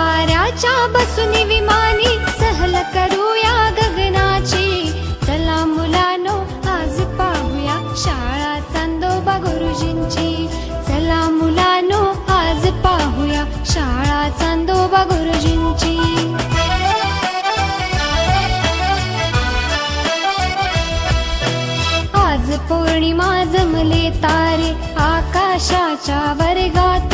वाऱ्याच्या बसून विमानी सहल करूया गगनाची. चला मुलानो आज पाहूया शाळा चांदोबा गुरुजींची. चला मुलानो आज पाहूया शाळा चांदोबा गुरुजींची. आज पौर्णिमा जमले तारे आकाशाच्या वर्गात.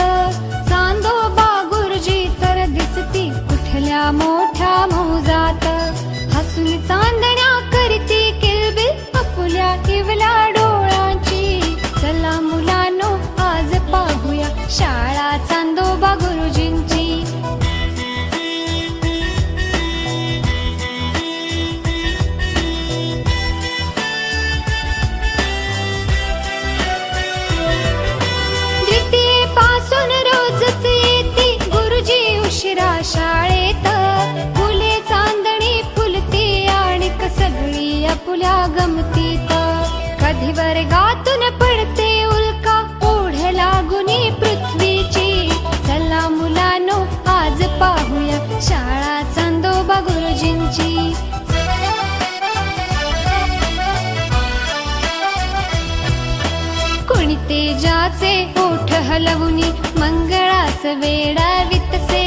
वर्गातून पडते उल्का ओढ लागुनी पृथ्वीची. चला मुलानो आज पाहूया शाळा चांदोबा गुरुजींची. कोणी तेजाचे ओठ हलवुनी मंगळास वेडा वितसे.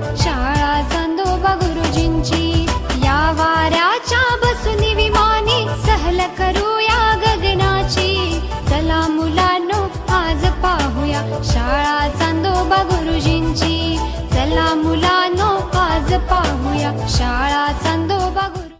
शाळा चांदोबा गुरुजींची. या वाऱ्याच्या बसुनी विमानी सहल करूया गगनाची. चला मुलानो आज पाहूया. शाळा चांदोबा गुरुजींची. चला मुलानो आज पाहूया. शाळा